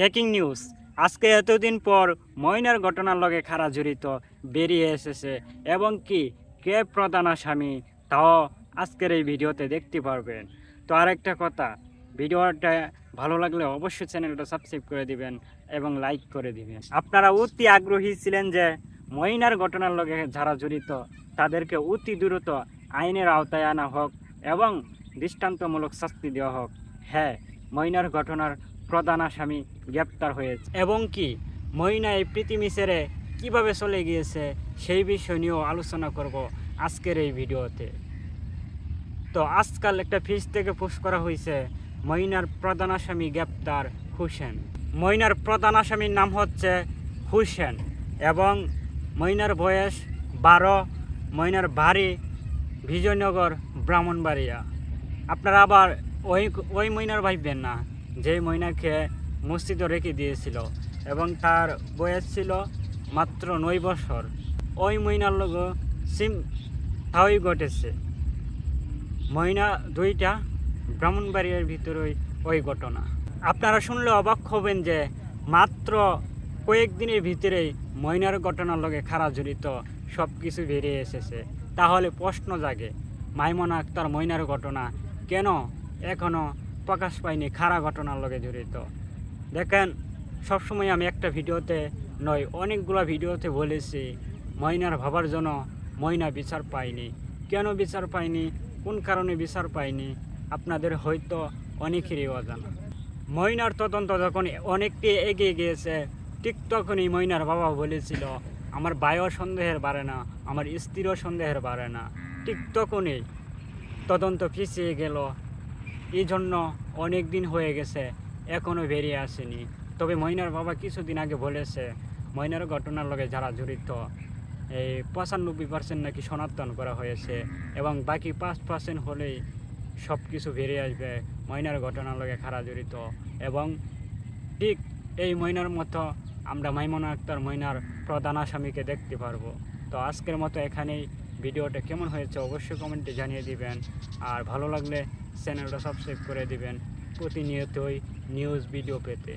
Breaking news. আজকে এতদিন পর ময়নার ঘটনার লগে খারা জড়িত বেরিয়ে এসেছে। এবং কি, কে প্রধান আসামি, তাও আজকের এই ভিডিওতে দেখতে পারবেন। তো আরেকটা কথা, ভিডিওটা ভালো লাগলে অবশ্যই চ্যানেলটা সাবস্ক্রাইব করে দিবেন এবং লাইক করে দিবেন। আপনারা অতি আগ্রহী ছিলেন যে ময়নার ঘটনার লগে যারা জড়িত, তাদেরকে অতি দ্রুত আইনের আওতায় আনা হোক এবং দৃষ্টান্তমূলক শাস্তি দেওয়া হোক। হ্যাঁ ময়নার ঘটনার প্রধান আসামি গ্রেপ্তার হয়েছে। এবং কি, ময়না এই পৃথিবী ছেড়ে কীভাবে চলে গিয়েছে সেই বিষয় নিয়েও আলোচনা করব আজকের এই ভিডিওতে। তো আজকাল একটা ফিস থেকে পোস্ট করা হয়েছে ময়নার প্রধান আসামি গ্রেপ্তার হুসেন। ময়নার প্রধান আসামির নাম হচ্ছে হুসেন এবং ময়নার বয়স বারো, ময়নার বাড়ি বিজয়নগর, ব্রাহ্মণবাড়িয়া। আপনারা আবার ওই ওই ময়নার ভাববেন না। যে ময়নাকে মসজিদে রেখে দিয়েছিল এবং তার বয়স ছিল মাত্র নয় বছর। ওই ময়নার লোক সিম তাই ঘটেছে। ময়না দুইটা ব্রাহ্মণবাড়িয়ার ভিতরে ওই ঘটনা। আপনারা শুনলে অবাক হবেন যে মাত্র কয়েকদিনের ভিতরেই ময়নার ঘটনার লগে খারা জড়িত সব কিছু বেরিয়ে এসেছে। তাহলে প্রশ্ন জাগে, মাইমনা আক্তার ময়নার ঘটনা কেন এখনও প্রকাশ পায়নি খারা ঘটনার লগে জড়িত। দেখেন, সবসময় আমি একটা ভিডিওতে নয়, অনেকগুলো ভিডিওতে বলেছি, ময়নার ভাবার জন্য ময়না বিচার পায়নি। কেন বিচার পায়নি? কোন কারণে বিচার পায়নি? আপনাদের হয়তো অনেকেরই অজানা। ময়নার তদন্ত যখন অনেকটি এগিয়ে গিয়েছে, ঠিক তখনই ময়নার বাবা বলেছিল, আমার বায়ু সন্দেহের বাড়ে না, আমার স্ত্রীও সন্দেহের বাড়ে না। ঠিক তখনই তদন্ত পিছিয়ে গেল। এই জন্য অনেক দিন হয়ে গেছে এখনও বেরিয়ে আসেনি। তবে ময়নার বাবা কিছুদিন আগে বলেছে ময়নার ঘটনার লগে যারা জড়িত, এই পঁচানব্বই পার্সেন্ট নাকি শনাক্তন করা হয়েছে এবং বাকি পাঁচ পার্সেন্ট হলেই সব কিছু বেরিয়ে আসবে ময়নার ঘটনার লগে খারা জড়িত। এবং ঠিক এই ময়নার মতো আমরা মাইমনা আক্তার ময়নার প্রধান আসামিকে দেখতে পারব। তো আজকের মতো এখানেই ভিডিওটা কেমন হয়েছে অবশ্যই কমেন্টে জানিয়ে দিবেন। আর ভালো লাগলে চ্যানেলটা সাবস্ক্রাইব করে দিবেন। প্রতিনিয়তই নিউজ ভিডিও পেতে।